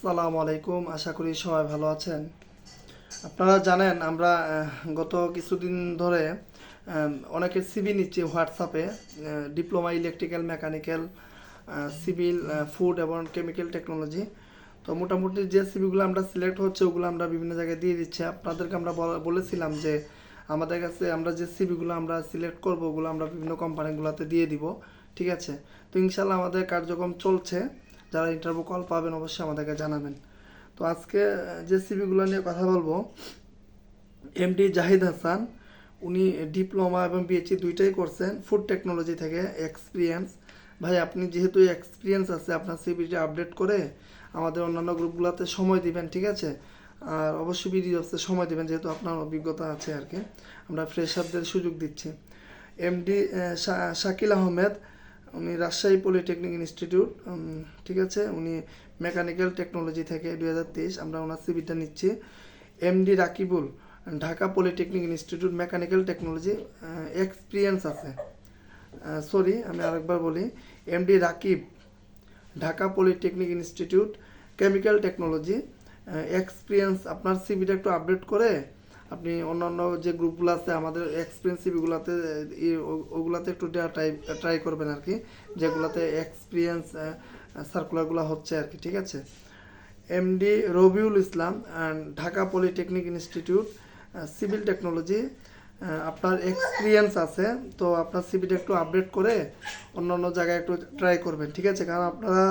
আসসালামু আলাইকুম, আশা করি সবাই ভালো আছেন। আপনারা জানেন, আমরা গত কিছুদিন ধরে অনেকের সিবি নিচ্ছি হোয়াটসঅ্যাপে diploma electrical mechanical civil food এবং কেমিক্যাল টেকনোলজি তো মোটামুটি যে সিবিগুলো আমরা সিলেক্ট হচ্ছে, ওগুলো আমরা বিভিন্ন জায়গায় দিয়ে দিচ্ছি। আপনাদেরকে আমরা বলা- বলেছিলাম যে, আমাদের কাছে আমরা যে সিবিগুলো আমরা সিলেক্ট করব, ওগুলো আমরা বিভিন্ন কোম্পানিগুলোতে দিয়ে দিব। ঠিক আছে? তো ইনশাল্লাহ আমাদের কার্যক্রম চলছে। যারা ইন্টারভিউ কল পাবেন অবশ্যই আমাদেরকে জানাবেন। তো আজকে যে সিবিগুলো নিয়ে কথা বলব এমডি জাহিদ হাসান, উনি ডিপ্লোমা এবং পিএইচডি দুইটাই করছেন ফুড টেকনোলজি থেকে এক্সপিরিয়েন্স ভাই, আপনি যেহেতু এক্সপিরিয়েন্স আছে, আপনার সিবিটি আপডেট করে আমাদের অন্যান্য গ্রুপগুলোতে সময় দিবেন, ঠিক আছে? আর অবশ্যই বিডি অফিসে সময় দিবেন, যেহেতু আপনার অভিজ্ঞতা আছে আর কি। আমরা ফ্রেশারদের সুযোগ দিচ্ছি। এমডি শাকিল আহমেদ উনি রাজশাহী পলিটেকনিক ইনস্টিটিউট ঠিক আছে? উনি মেকানিক্যাল টেকনোলজি থেকে দু হাজার তেইশ আমরা ওনার সিবিটা নিচ্ছি। MD Rakibul, Dhaka polytechnic institute, mechanical technology experience আছে। সরি আমি আরেকবার বলি MD Rakib, Dhaka polytechnic institute, chemical technology experience আপনার সিভিটা একটু আপডেট করে। আপনি অন্যান্য যে গ্রুপগুলো আছে, আমাদের এক্সপিরিয়েন্স সিভিগুলোতে ওগুলাতে একটু ট্রাই ট্রাই করবেন আর কি যেগুলোতে এক্সপিরিয়েন্স সার্কুলারগুলো হচ্ছে আর কি ঠিক আছে? MD Robiul Islam Dhaka polytechnic institute civil technology আপনার এক্সপিরিয়েন্স আছে, তো আপনার সিভিটা একটু আপডেট করে অন্য অন্য জায়গায় একটু ট্রাই করবেন, ঠিক আছে? কারণ আপনারা,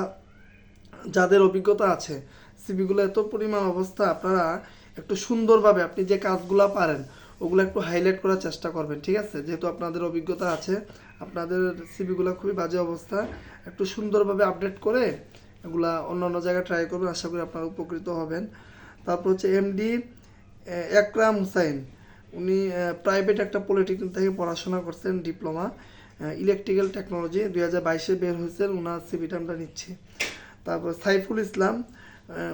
যাদের অভিজ্ঞতা আছে সিভিগুলো এত পরিমাণ অবস্থা, আপনারা একটু সুন্দরভাবে আপনি যে কাজগুলো পারেন, ওগুলো একটু হাইলাইট করার চেষ্টা করবেন, ঠিক আছে? যেহেতু আপনাদের অভিজ্ঞতা আছে, আপনাদের সিভিগুলো খুবই বাজে অবস্থা, একটু সুন্দরভাবে আপডেট করে এগুলা অন্য অন্য জায়গায় ট্রাই করবেন, আশা করি আপনারা উপকৃত হবেন। তারপর হচ্ছে এমডি একরাম হুসাইন, উনি প্রাইভেট একটা পলিটেকনিক থেকে পড়াশোনা করছেন ডিপ্লোমা ইলেকট্রিক্যাল টেকনোলজি দুই হাজার বাইশে বের হয়েছেন ওনার সিভিটা আমরা নিচ্ছি। তারপর সাইফুল ইসলাম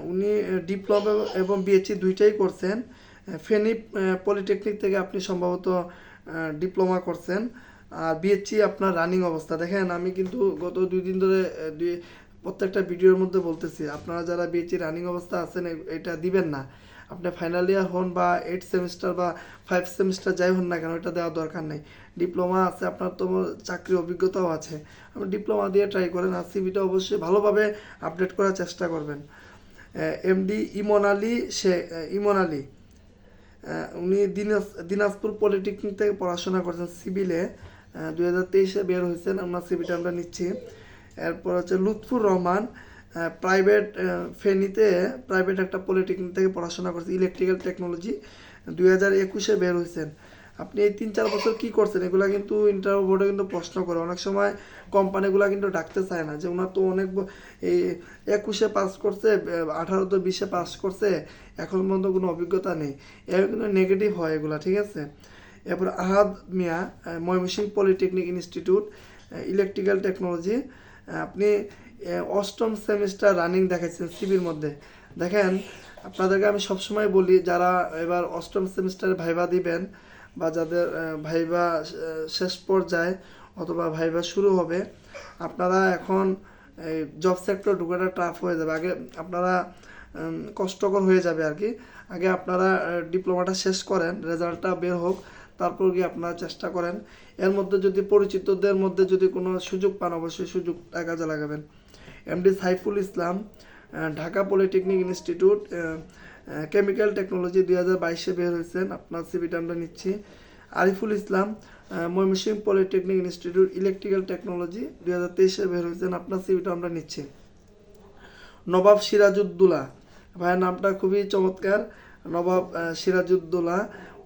উনি ডিপ্লোমা এবং বিএসসি দুইটাই করছেন। ফেনি পলিটেকনিক থেকে আপনি সম্ভবত ডিপ্লোমা করছেন। আর বিএসসি আপনার রানিং অবস্থা। দেখেন, আমি কিন্তু গত দুই দিন ধরে দুই, প্রত্যেকটা ভিডিওর মধ্যে বলতেছি, আপনারা যারা বিএসসি রানিং অবস্থা আছেন এটা দিবেন না। আপনি ফাইনাল ইয়ার হন বা এইট সেমিস্টার বা ফাইভ সেমিস্টার যাই হন না কেন, এটা দেওয়ার দরকার নেই। ডিপ্লোমা আছে, আপনার তো চাকরির অভিজ্ঞতাও আছে। আপনি ডিপ্লোমা দিয়ে ট্রাই করেন, আর সিভিটা অবশ্যই ভালোভাবে আপডেট করার চেষ্টা করবেন। এমডি ইমন আলী সে ইমন আলী। উনি দিনাজ, দিনাজপুর পলিটেকনিক থেকে পড়াশোনা করছেন সিভিলে দু হাজার তেইশে বের হয়েছেন, আমরা সিভিটা আমরা নিচ্ছি। এরপর হচ্ছে লুৎফুর রহমান প্রাইভেট ফেনীতে প্রাইভেট একটা পলিটেকনিক থেকে পড়াশোনা করছে ইলেকট্রিক্যাল টেকনোলজি দুই হাজার একুশে বের হয়েছেন। আপনি এই তিন চার বছর কি করছেন, এগুলা কিন্তু ইন্টারভিউ বোর্ডে কিন্তু প্রশ্ন করে। অনেক সময় কোম্পানিগুলা কিন্তু ডাকতে চায় না, যে ওনার তো অনেক এই একুশে পাস করছে আঠারো তো বিশে পাস করছে, এখন পর্যন্ত কোনো অভিজ্ঞতা নেই। এর কিন্তু নেগেটিভ হয় এগুলা, ঠিক আছে? এরপর Ahad Mia Mymensingh polytechnic institute electrical technology আপনি অষ্টম সেমিস্টার রানিং দেখাচ্ছেন সিবির মধ্যে। দেখেন, আপনাদেরকে আমি সবসময় বলি, যারা এবার অষ্টম সেমিস্টারে ভাইবা দিবেন বা যাদের ভাইবা শেষ পর্যায়ে অথবা ভাইবা শুরু হবে, আপনারা এখন এই জব সেক্টর ঢুকাটা টাফ হয়ে যাবে। আগে আপনারা কষ্টকর হয়ে যাবে আর কি। আগে আপনারা ডিপ্লোমাটা শেষ করেন রেজাল্টটা বের হোক, তারপর গিয়ে আপনারা চেষ্টা করেন। এর মধ্যে যদি পরিচিতদের মধ্যে যদি কোনো সুযোগ পান, অবশ্যই সুযোগটা কাজে লাগাবেন। MD Saiful Islam Dhaka polytechnic institute chemical technology দুই হাজার বাইশে বের হয়েছেন। আপনার সিভিটা আমরা নিচ্ছি। Ariful Islam Mymensingh polytechnic institute electrical technology দুই হাজার তেইশে বের হয়েছেন। আপনার সিভিটা আমরা নিচ্ছি। নবাব সিরাজউদ্দৌলা, ভাইয়ের নামটা খুবই চমৎকার। নবাব সিরাজউদ্দৌলা,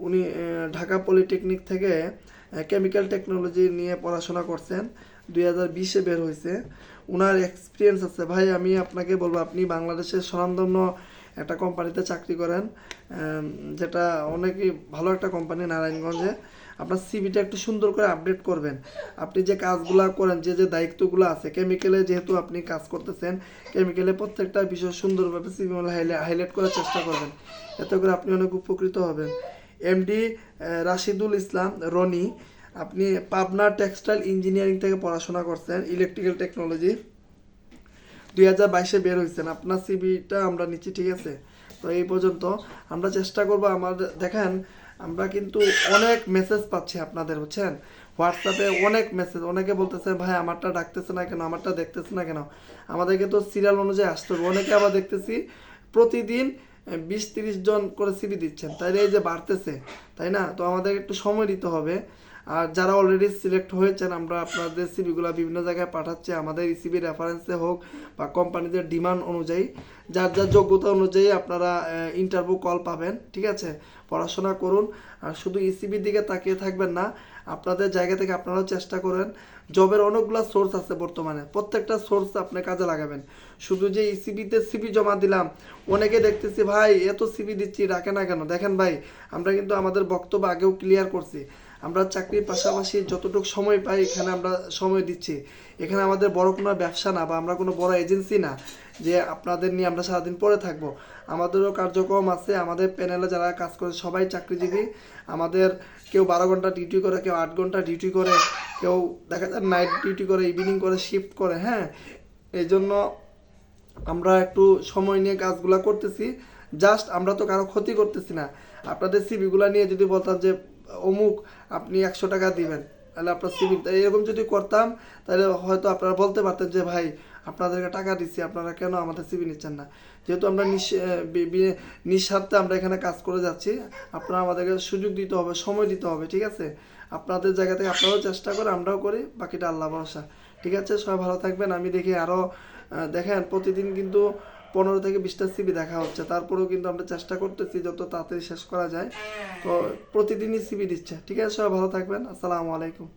উনি ঢাকা পলিটেকনিক থেকে কেমিক্যাল টেকনোলজি নিয়ে পড়াশোনা করছেন। দুই হাজার বিশে বের হয়েছে। ওনার এক্সপিরিয়েন্স আছে। ভাই, আমি আপনাকে বলব, আপনি বাংলাদেশের স্বনামধন্য একটা কোম্পানিতে চাকরি করেন যেটা অনেকই ভালো একটা কোম্পানি নারায়ণগঞ্জে। আপনার সিভিটা একটু সুন্দর করে আপডেট করবেন। আপনি যে কাজগুলো করেন, যে যে দায়িত্বগুলো আছে কেমিক্যালে যেহেতু আপনি কাজ করতেছেন কেমিক্যালে প্রত্যেকটা বিষয় সুন্দরভাবে সিভি হাইলাইট করার চেষ্টা করবেন। এতে করে আপনি অনেক উপকৃত হবেন। এমডি রাশিদুল ইসলাম, রনি, আপনি পাবনা টেক্সটাইল ইঞ্জিনিয়ারিং থেকে পড়াশোনা করছেন ইলেকট্রিক্যাল টেকনোলজি দুই হাজার বাইশে বের হয়েছেন আপনার সিবিটা আমরা নিচ্ছি, ঠিক আছে? তো এই পর্যন্ত আমরা চেষ্টা করব আমাদের দেখেন, আমরা কিন্তু অনেক মেসেজ পাচ্ছি আপনাদের, বুঝছেন? হোয়াটসঅ্যাপে অনেক মেসেজ অনেকে বলতেছে, ভাই, আমারটা ডাকতেছে না কেন? আমারটা দেখতেছে না কেন? আমাদেরকে তো সিরিয়াল অনুযায়ী আসতে হবে। অনেকে আবার দেখতেছি, প্রতিদিন বিশ তিরিশ জন করে সিবি দিচ্ছেন। তাই এই যে বাড়তেছে, তাই না? তো আমাদের একটু সময় দিতে হবে। আর যারা অলরেডি সিলেক্ট হয়েছেন, আমরা আপনাদের সিবিগুলো বিভিন্ন জায়গায় পাঠাচ্ছি। আমাদের ইসিবি রেফারেন্সে হোক বা কোম্পানিদের ডিমান্ড অনুযায়ী, যার যার যোগ্যতা অনুযায়ী আপনারা ইন্টারভিউ কল পাবেন, ঠিক আছে? পড়াশোনা করুন। আর শুধু ইসিবির দিকে তাকিয়ে থাকবেন না, আপনাদের জায়গা থেকে আপনারাও চেষ্টা করেন। জবের অনেকগুলো সোর্স আছে বর্তমানে। প্রত্যেকটা সোর্স আপনি কাজে লাগাবেন। শুধু যে ইসিবিতে সিবি জমা দিলাম, অনেকে দেখতেছি, ভাই, এত সিবি দিচ্ছি, রাখে না কেন? দেখেন ভাই, আমরা কিন্তু আমাদের বক্তব্য আগেও ক্লিয়ার করছি। আমরা চাকরির পাশাপাশি যতটুকু সময় পাই, এখানে আমরা সময় দিচ্ছি। এখানে আমাদের বড় কোনো ব্যবসা না বা আমরা কোনো বড় এজেন্সি না যে আপনাদের নিয়ে আমরা সারাদিন পরে থাকব। আমাদেরও কার্যক্রম আছে, আমাদের প্যানেলে যারা কাজ করে সবাই চাকরিজীবী। আমাদের কেউ বারো ঘণ্টা ডিউটি করে, কেউ আট ঘণ্টা ডিউটি করে, কেউ দেখা যায় নাইট ডিউটি করে, ইভিনিং করে, শিফট করে হ্যাঁ? এই জন্য আমরা একটু সময় নিয়ে কাজগুলো করতেছি। জাস্ট আমরা তো কারও ক্ষতি করতেছি না। আপনাদের সিবিগুলো নিয়ে যদি বলতাম যে, অমুক, আপনি একশো টাকা দিবেন। তাহলে আপনার সিবি এরকম যদি করতাম, তাহলে হয়তো আপনারা বলতে পারতেন যে, ভাই, আপনাদেরকে টাকা দিচ্ছি আপনারা কেন আমাদের সিবি নিচ্ছেন না? যেহেতু আমরা নিঃস্বার্থে আমরা এখানে কাজ করে যাচ্ছি। আপনারা আমাদেরকে সুযোগ দিতে হবে, সময় দিতে হবে, ঠিক আছে? আপনাদের জায়গা থেকে আপনারাও চেষ্টা করে, আমরাও করি, বাকিটা আল্লাহ ভরসা। ঠিক আছে? সবাই ভালো থাকবেন। আমি দেখি আরও দেখেন, প্রতিদিন কিন্তু পনেরো থেকে বিশটা সিবি দেখা হচ্ছে। তারপরেও কিন্তু আমরা চেষ্টা করতেছি যত তাড়াতাড়ি শেষ করা যায়। তো প্রতিদিনই সিবি দিচ্ছে। ঠিক আছে সবাই ভালো থাকবেন। আসসালামু আলাইকুম।